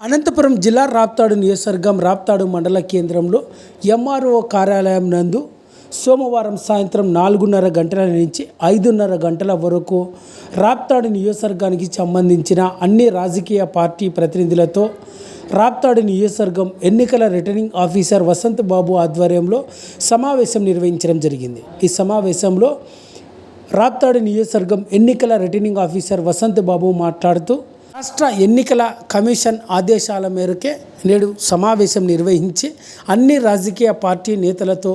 అనంతపురం జిల్లా రాప్తాడు నియోజకవర్గం రాప్తాడు మండల కేంద్రంలో ఎంఆర్ఓ కార్యాలయం నందు సోమవారం సాయంత్రం నాలుగున్నర గంటల నుంచి ఐదున్నర గంటల వరకు రాప్తాడు నియోజకవర్గానికి సంబంధించిన అన్ని రాజకీయ పార్టీ ప్రతినిధులతో రాప్తాడు నియోజకవర్గం ఎన్నికల రిటర్నింగ్ ఆఫీసర్ వసంత్ బాబు ఆధ్వర్యంలో సమావేశం నిర్వహించడం జరిగింది. ఈ సమావేశంలో రాప్తాడు నియోజకవర్గం ఎన్నికల రిటర్నింగ్ ఆఫీసర్ వసంత్ బాబు మాట్లాడుతూ రాష్ట్ర ఎన్నికల కమిషన్ ఆదేశాల మేరకే నేడు సమావేశం నిర్వహించి అన్ని రాజకీయ పార్టీ నేతలతో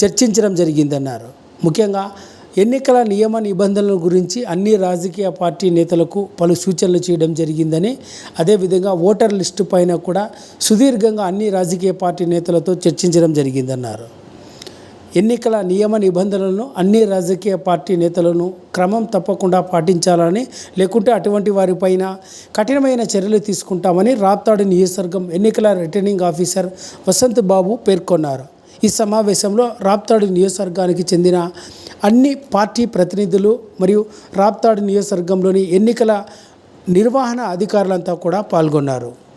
చర్చించడం జరిగిందన్నారు. ముఖ్యంగా ఎన్నికల నియమ నిబంధనల గురించి అన్ని రాజకీయ పార్టీ నేతలకు పలు సూచనలు చేయడం జరిగిందని అదేవిధంగా ఓటర్ లిస్టు పైన కూడా సుదీర్ఘంగా అన్ని రాజకీయ పార్టీ నేతలతో చర్చించడం జరిగిందన్నారు. ఎన్నికల నియమ నిబంధనలను అన్ని రాజకీయ పార్టీ నేతలను క్రమం తప్పకుండా పాటించాలని లేకుంటే అటువంటి వారిపైన కఠినమైన చర్యలు తీసుకుంటామని రాప్తాడు నియోజకవర్గం ఎన్నికల రిటర్నింగ్ ఆఫీసర్ వసంత్ బాబు పేర్కొన్నారు. ఈ సమావేశంలో రాప్తాడు నియోజకవర్గానికి చెందిన అన్ని పార్టీ ప్రతినిధులు మరియు రాప్తాడు నియోజకవర్గంలోని ఎన్నికల నిర్వహణ అధికారులంతా కూడా పాల్గొన్నారు.